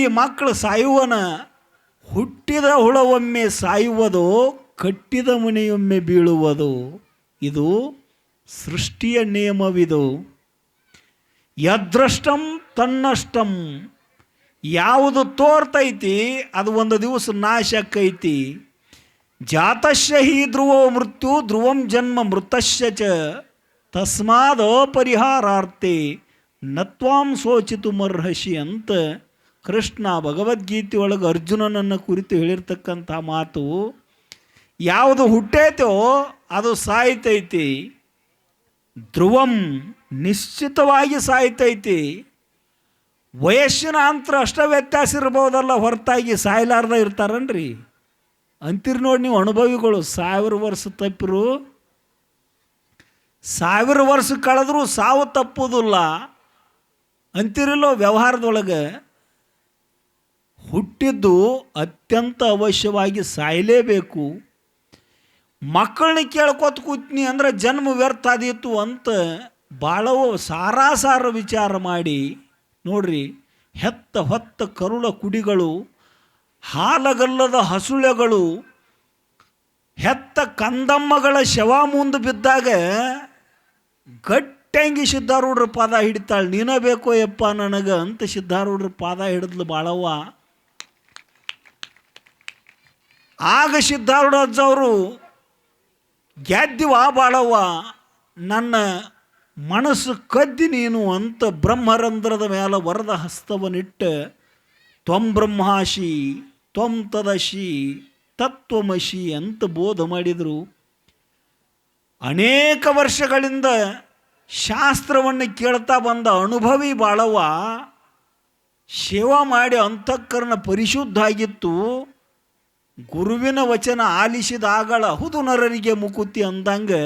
ಈ ಮಕ್ಕಳು ಸಾಯುವನ ಹುಟ್ಟಿದ ಹುಳವೊಮ್ಮೆ ಸಾಯುವುದು, ಕಟ್ಟಿದ ಮನೆಯೊಮ್ಮೆ ಬೀಳುವುದು. ಇದು ಸೃಷ್ಟಿಯ ನಿಯಮವಿದು. ಯದೃಷ್ಟಂ ತನ್ನಷ್ಟಂ, ಯಾವುದು ತೋರ್ತೈತಿ, ಅದು ಒಂದು ದಿವಸ ನಾಶ ಆಕ್ಕೈತಿ ಜಾತಶ್ಯ ಹಿ ಧ್ರುವೋ ಮೃತ್ಯು, ಧ್ರುವಂ ಜನ್ಮ ಮೃತಶ್ಯ ಚ. ತಸ್ಮಾದ ಪರಿಹಾರಾರ್ಥಿ ನತ್ವಾಂ ಶೋಚಿತು ಮರ್ಹಸಿ ಅಂತ ಕೃಷ್ಣ ಭಗವದ್ಗೀತೆ ಒಳಗೆ ಅರ್ಜುನನನ್ನು ಕುರಿತು ಹೇಳಿರ್ತಕ್ಕಂಥ ಮಾತು, ಯಾವುದು ಹುಟ್ಟೈತೋ ಅದು ಸಾಯ್ತೈತಿ. ಧ್ರುವಂ ನಿಶ್ಚಿತವಾಗಿ ಸಾಯ್ತೈತಿ. ವಯಸ್ಸಿನ ಅಂತರ ಅಷ್ಟ ವ್ಯತ್ಯಾಸ ಇರ್ಬೋದಲ್ಲ, ಹೊರತಾಗಿ ಸಾಯ್ಲಾರ್ದ ಇರ್ತಾರನ್ರಿ? ಅಂತೀರಿ ನೋಡಿ ನೀವು ಅನುಭವಿಗಳು, ಸಾವಿರ ವರ್ಷ ತಪ್ಪಿರು. ಸಾವಿರ ವರ್ಷ ಕಳೆದ್ರೂ ಸಾವು ತಪ್ಪುವುದಿಲ್ಲ ಅಂತಿರಲ್ಲೋ ವ್ಯವಹಾರದೊಳಗೆ? ಹುಟ್ಟಿದ್ದು ಅತ್ಯಂತ ಅವಶ್ಯವಾಗಿ ಸಾಯಲೇಬೇಕು. ಮಕ್ಕಳನ್ನ ಕೇಳ್ಕೊತ ಕೂತ್ನಿ ಅಂದರೆ ಜನ್ಮ ವ್ಯರ್ಥ ಆದಿತ್ತು ಅಂತ ಭಾಳವು ಸಾರಾಸಾರ ವಿಚಾರ ಮಾಡಿ ನೋಡ್ರಿ, ಹೆತ್ತ ಹೊತ್ತ ಕರುಳ ಕುಡಿಗಳು, ಹಾಲಗಲ್ಲದ ಹಸುಳೆಗಳು, ಹೆತ್ತ ಕಂದಮ್ಮಗಳ ಶವ ಮುಂದೆ ಬಿದ್ದಾಗ ಗಟ್ಟಂಗಿ ಸಿದ್ಧಾರೂಢ್ರ ಪಾದ ಹಿಡಿತಾಳೆ, ನೀನ ಬೇಕೋ ಯಪ್ಪ ನನಗೆ ಅಂತ ಸಿದ್ಧಾರೂಢ್ರ ಪಾದ ಹಿಡಿದ್ಲು ಬಾಳವ್ವ. ಆಗ ಸಿದ್ಧಾರೂಢಜ್ಜವರು ಗೆದ್ದಿವ ಬಾಳವ್ವ, ನನ್ನ ಮನಸ್ಸು ಕದ್ದಿ ನೀನು ಅಂತ ಬ್ರಹ್ಮರಂಧ್ರದ ಮೇಲೆ ವರದ ಹಸ್ತವನಿಟ್ಟ ತ್ವಂ ಬ್ರಹ್ಮಾಶಿ, ತ್ವಂ ತದಶಿ, ತತ್ವಮಶಿ ಅಂತ ಬೋಧ ಮಾಡಿದರು. ಅನೇಕ ವರ್ಷಗಳಿಂದ ಶಾಸ್ತ್ರವನ್ನು ಕೇಳ್ತಾ ಬಂದ ಅನುಭವಿ ಬಾಳವ್ವ, ಸೇವಾ ಮಾಡಿ ಅಂತಃಕರಣ ಪರಿಶುದ್ಧ ಆಗಿತ್ತು. ಗುರುವಿನ ವಚನ ಆಲಿಸಿದಾಗಳ ಹುದು ನರರಿಗೆ ಮುಕುತಿ ಅಂದಂಗೆ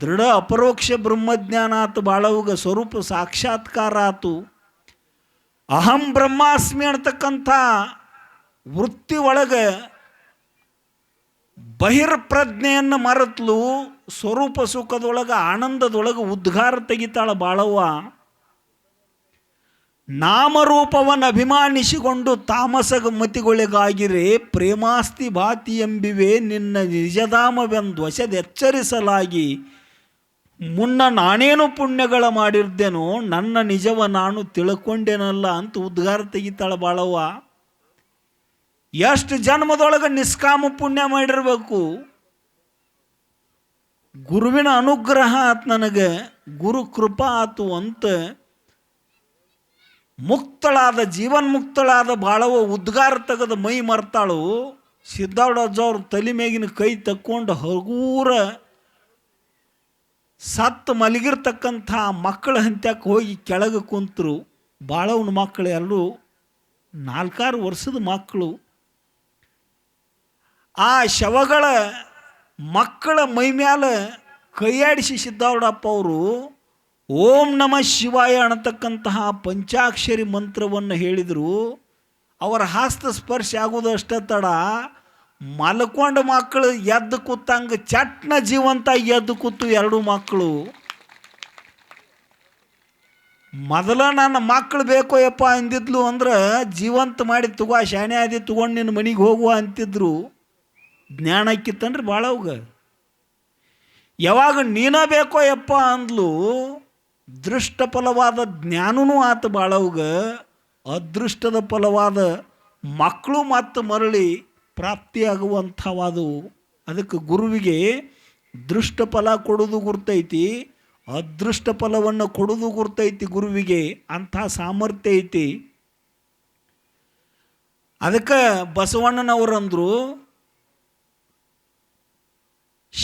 ದೃಢ ಅಪರೋಕ್ಷ ಬ್ರಹ್ಮಜ್ಞಾನ ಆತು ಬಾಳವುಗ ಸ್ವರೂಪ ಸಾಕ್ಷಾತ್ಕಾರ ಆತು. ಅಹಂ ಬ್ರಹ್ಮಾಸ್ಮಿ ಅಂತಕ್ಕಂಥ ವೃತ್ತಿ ಒಳಗೆ ಬಹಿರ್ಪ್ರಜ್ಞೆಯನ್ನು ಮರೆತಲು ಸ್ವರೂಪ ಸುಖದೊಳಗೆ ಆನಂದದೊಳಗೆ ಉದ್ಗಾರ ತೆಗಿತಾಳ ಬಾಳವ್ವ. ನಾಮರೂಪವನ್ನು ಅಭಿಮಾನಿಸಿಕೊಂಡು ತಾಮಸ ಮತಿಗೊಳಗಾಗಿರೆ ಪ್ರೇಮಾಸ್ತಿ ಭಾತಿ ಎಂಬಿವೆ ನಿನ್ನ ನಿಜಧಾಮವೆಂದು ವಶದೆಚ್ಚರಿಸಲಾಗಿ. ಮುನ್ನ ನಾನೇನು ಪುಣ್ಯಗಳ ಮಾಡಿರ್ದೇನೋ ನನ್ನ ನಿಜವ ನಾನು ತಿಳ್ಕೊಂಡೇನಲ್ಲ ಅಂತ ಉದ್ಗಾರ ತೆಗಿತಾಳ ಬಾಳವ್ವ. ಎಷ್ಟು ಜನ್ಮದೊಳಗೆ ನಿಷ್ಕಾಮ ಪುಣ್ಯ ಮಾಡಿರಬೇಕು. ಗುರುವಿನ ಅನುಗ್ರಹ ಆತು ನನಗೆ, ಗುರು ಕೃಪಾ ಆತು ಅಂತ ಮುಕ್ತಳಾದ, ಜೀವನ್ಮುಕ್ತಳಾದ ಬಾಳವ ಉದ್ಗಾರ ತೆಗೆದ ಮೈ ಮರ್ತಾಳು. ಸಿದ್ದಾವಡಜ್ಜವ್ರ ತಲೆ ಮೇಗಿನ ಕೈ ತಕ್ಕೊಂಡು ಹಗೂರ ಸತ್ತು ಮಲಗಿರ್ತಕ್ಕಂಥ ಮಕ್ಕಳ ಹಂತ್ಯಕ್ಕೆ ಹೋಗಿ ಕೆಳಗೆ ಕುಂತರು. ಬಾಳವನ ಮಕ್ಕಳು ಎಲ್ಲರೂ ನಾಲ್ಕಾರು ವರ್ಷದ ಮಕ್ಕಳು. ಆ ಶವಗಳ ಮಕ್ಕಳ ಮೈ ಮ್ಯಾಲ ಕೈಯಾಡಿಸಿ ಸಿದ್ದಾವಡಪ್ಪ ಅವರು ಓಂ ನಮ ಶಿವಾಯ ಅನ್ನತಕ್ಕಂತಹ ಪಂಚಾಕ್ಷರಿ ಮಂತ್ರವನ್ನು ಹೇಳಿದರು. ಅವರ ಹಸ್ತ ಸ್ಪರ್ಶ ಆಗೋದು ಅಷ್ಟೇ ತಡ. ಮಲ್ಕೊಂಡ ಮಕ್ಕಳು ಎದ್ದು ಕೂತಂಗೆ ಚಟ್ನ ಜೀವಂತ ಎದ್ದು ಕೂತು ಎರಡು ಮಕ್ಕಳು. ಮೊದಲ ನನ್ನ ಮಕ್ಕಳು ಬೇಕೋ ಯಪ್ಪ ಅಂದಿದ್ಲು ಅಂದ್ರೆ ಜೀವಂತ ಮಾಡಿ ತಗೋ, ಶಾಣೆ ಆದಿ ತಗೊಂಡು ನಿನ್ನ ಮನೆಗೆ ಹೋಗುವ ಅಂತಿದ್ರು. ಜ್ಞಾನಕ್ಕಿತ್ತನ್ರಿ ಭಾಳ ಅವಾಗ. ಯಾವಾಗ ನೀನ ಬೇಕೋ ಯಪ್ಪ ಅಂದ್ಲು. ದೃಷ್ಟ ಫಲವಾದ ಜ್ಞಾನನೂ ಆತ ಬಾಳವ್ಗ, ಅದೃಷ್ಟದ ಫಲವಾದ ಮಕ್ಕಳು ಮತ್ತು ಮರಳಿ ಪ್ರಾಪ್ತಿಯಾಗುವಂಥವಾದವು. ಅದಕ್ಕೆ ಗುರುವಿಗೆ ದೃಷ್ಟ ಫಲ ಕೊಡೋದು ಗುರ್ತೈತಿ ಅದೃಷ್ಟ ಫಲವನ್ನು ಕೊಡೋದು ಗುರ್ತೈತಿ ಗುರುವಿಗೆ ಅಂಥ ಸಾಮರ್ಥ್ಯ ಐತಿ. ಅದಕ್ಕೆ ಬಸವಣ್ಣನವರಂದ್ರು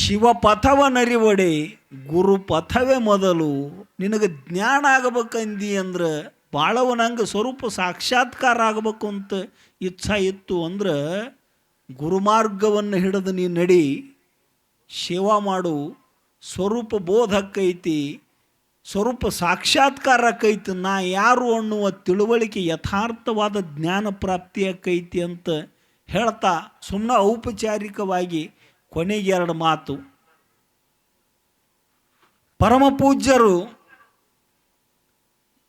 ಶಿವಪಥವ ನರಿವಡೆ ಗುರು ಪಥವೇ ಮೊದಲು ನಿನಗೆ ಜ್ಞಾನ ಆಗಬೇಕಂದಿ ಅಂದ್ರೆ ಬಾಳವನಂಗೆ ಸ್ವರೂಪ ಸಾಕ್ಷಾತ್ಕಾರ ಆಗಬೇಕು ಅಂತ ಇಚ್ಛಾ ಇತ್ತು ಅಂದ್ರೆ ಗುರುಮಾರ್ಗವನ್ನು ಹಿಡಿದು ನೀ ನಡಿ, ಸೇವಾ ಮಾಡು, ಸ್ವರೂಪ ಬೋಧಕ್ಕೈತಿ, ಸ್ವರೂಪ ಸಾಕ್ಷಾತ್ಕಾರ ಕೈತಿ ನಾ ಯಾರು ಅನ್ನುವ ತಿಳುವಳಿಕೆ ಯಥಾರ್ಥವಾದ ಜ್ಞಾನ ಪ್ರಾಪ್ತಿಯ ಕೈತಿ ಅಂತ ಹೇಳ್ತಾ ಸುಮ್ಮನೆ ಔಪಚಾರಿಕವಾಗಿ ಕೊನೆಗೆ ಎರಡು ಮಾತು. ಪರಮ ಪೂಜ್ಯರು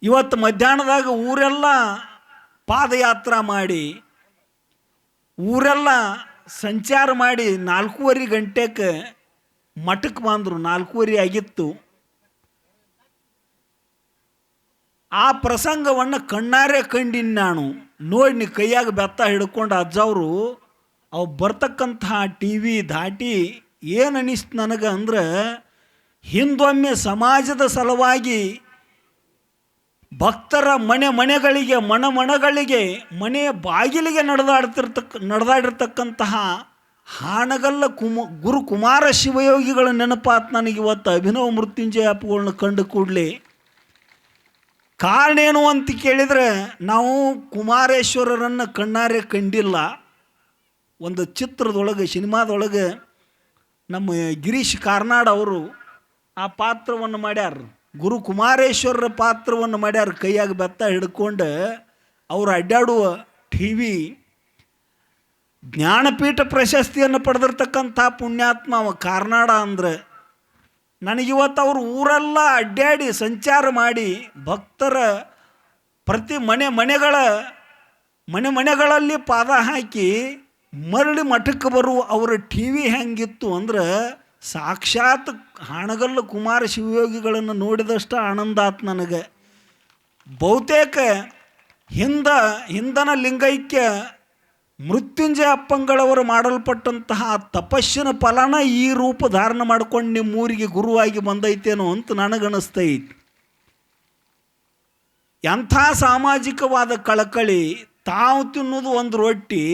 ಇವತ್ತು ಮಧ್ಯಾಹ್ನದಾಗ ಊರೆಲ್ಲ ಪಾದಯಾತ್ರಾ ಮಾಡಿ, ಊರೆಲ್ಲ ಸಂಚಾರ ಮಾಡಿ ನಾಲ್ಕೂವರೆ ಗಂಟೆಗೆ ಮಠಕ್ಕೆ ಬಂದರು, ನಾಲ್ಕೂವರೆ ಆಗಿತ್ತು. ಆ ಪ್ರಸಂಗವನ್ನು ಕಣ್ಣಾರೆ ಕಂಡಿನಿ ನಾನು. ನೋಡಿ ಕೈಯಾಗ ಬೆತ್ತ ಹಿಡ್ಕೊಂಡು ಅಜ್ಜವರು ಅವು ಬರ್ತಕ್ಕಂತಹ ಟಿ ವಿ ದಾಟಿ ಏನು ಅನಿಸ್ತು ನನಗೆ ಅಂದ್ರೆ ಹಿಂದೊಮ್ಮೆ ಸಮಾಜದ ಸಲುವಾಗಿ ಭಕ್ತರ ಮನೆ ಮನೆಗಳಿಗೆ, ಮನ ಮನಗಳಿಗೆ ಮನೆಯ ಬಾಗಿಲಿಗೆ ನಡೆದಾಡ್ತಿರ್ತಕ್ಕ ನಡೆದಾಡಿರ್ತಕ್ಕಂತಹ ಹಾನಗಲ್ಲ ಕುಮ ಗುರು ಕುಮಾರ ಶಿವಯೋಗಿಗಳ ನೆನಪಾತ್ ನನಗೆ ಇವತ್ತು ಅಭಿನವ ಮೃತ್ಯುಂಜಯ ಅಪ್ಪುಗಳನ್ನ ಕಂಡು ಕೂಡಲಿ. ಕಾರಣ ಏನು ಅಂತ ಕೇಳಿದರೆ ನಾವು ಕುಮಾರೇಶ್ವರರನ್ನು ಕಣ್ಣಾರೆ ಕಂಡಿಲ್ಲ. ಒಂದು ಚಿತ್ರದೊಳಗೆ, ಸಿನಿಮಾದೊಳಗೆ ನಮ್ಮ ಗಿರೀಶ್ ಕಾರ್ನಾಡ್ ಅವರು ಆ ಪಾತ್ರವನ್ನು ಮಾಡ್ಯಾರ. ಗುರು ಕುಮಾರೇಶ್ವರರ ಪಾತ್ರವನ್ನು ಮಾಡ್ಯಾರ, ಕೈಯಾಗ ಬೆತ್ತ ಹಿಡ್ಕೊಂಡು ಅವರು ಅಡ್ಡಾಡುವ ಟಿ ವಿ ಜ್ಞಾನಪೀಠ ಪ್ರಶಸ್ತಿಯನ್ನು ಪಡೆದಿರ್ತಕ್ಕಂಥ ಪುಣ್ಯಾತ್ಮ ಅವ ಕಾರ್ನಾಡ ಅಂದ್ರೆ. ನನಗಿವತ್ತು ಅವರು ಊರೆಲ್ಲ ಅಡ್ಡಾಡಿ ಸಂಚಾರ ಮಾಡಿ ಭಕ್ತರ ಪ್ರತಿ ಮನೆ ಮನೆಗಳ ಮನೆ ಮನೆಗಳಲ್ಲಿ ಪಾದ ಹಾಕಿ ಮರಳಿ ಮಠಕ್ಕೆ ಬರುವ ಅವರ ಟಿ ವಿ ಹೆಂಗಿತ್ತು ಅಂದ್ರೆ ಸಾಕ್ಷಾತ್ ಹಾಣಗಲ್ಲು ಕುಮಾರ ಶಿವಯೋಗಿಗಳನ್ನು ನೋಡಿದಷ್ಟು ಆನಂದ ಆತು ನನಗೆ. ಬಹುತೇಕ ಹಿಂದ, ಹಿಂದನ ಲಿಂಗೈಕ್ಯ ಮೃತ್ಯುಂಜಯ ಅಪ್ಪಂಗಳವರು ಮಾಡಲ್ಪಟ್ಟಂತಹ ತಪಸ್ಸಿನ ಫಲನ ಈ ರೂಪ ಧಾರಣ ಮಾಡ್ಕೊಂಡು ನಿಮ್ಮ ಊರಿಗೆ ಗುರುವಾಗಿ ಬಂದೈತೇನೋ ಅಂತ ನನಗನ್ನಿಸ್ತೈ ಎಂಥ ಸಾಮಾಜಿಕವಾದ ಕಳಕಳಿ ತಾವು ತಿನ್ನೋದು ಒಂದು ರೊಟ್ಟಿ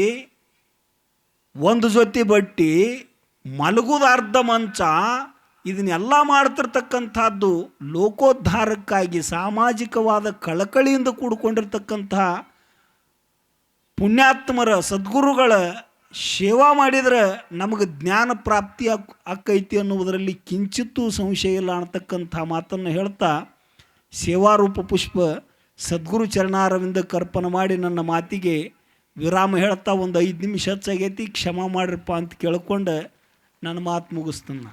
ಒಂದು ಜೊತೆ ಬಟ್ಟಿ ಮಲಗುದಾರ್ಧ ಮಂಚ, ಇದನ್ನೆಲ್ಲ ಮಾಡ್ತಿರ್ತಕ್ಕಂಥದ್ದು ಲೋಕೋದ್ಧಾರಕ್ಕಾಗಿ ಸಾಮಾಜಿಕವಾದ ಕಳಕಳಿಯಿಂದ ಕೂಡ್ಕೊಂಡಿರ್ತಕ್ಕಂತಹ ಪುಣ್ಯಾತ್ಮರ ಸದ್ಗುರುಗಳ ಸೇವಾ ಮಾಡಿದರೆ ನಮಗೆ ಜ್ಞಾನ ಪ್ರಾಪ್ತಿ ಆಕ್ ಆಕೈತಿ ಅನ್ನುವುದರಲ್ಲಿ ಕಿಂಚಿತ್ತೂ ಸಂಶಯ ಇಲ್ಲ ಅನ್ನತಕ್ಕಂಥ ಮಾತನ್ನು ಹೇಳ್ತಾ ಸೇವಾರೂಪ ಪುಷ್ಪ ಸದ್ಗುರು ಚರಣಾರವಿಂದ ಕರ್ಪನ ಮಾಡಿ ನನ್ನ ಮಾತಿಗೆ ವಿರಾಮ ಹೇಳ್ತಾ ಒಂದು ಐದು ನಿಮಿಷ ಹೆಚ್ಚಾಗೈತಿ ಕ್ಷಮ ಮಾಡ್ರಪ್ಪ ಅಂತ ಕೇಳ್ಕೊಂಡು ನನ್ನ ಮಾತು ಮುಗಿಸ್ತಾನೆ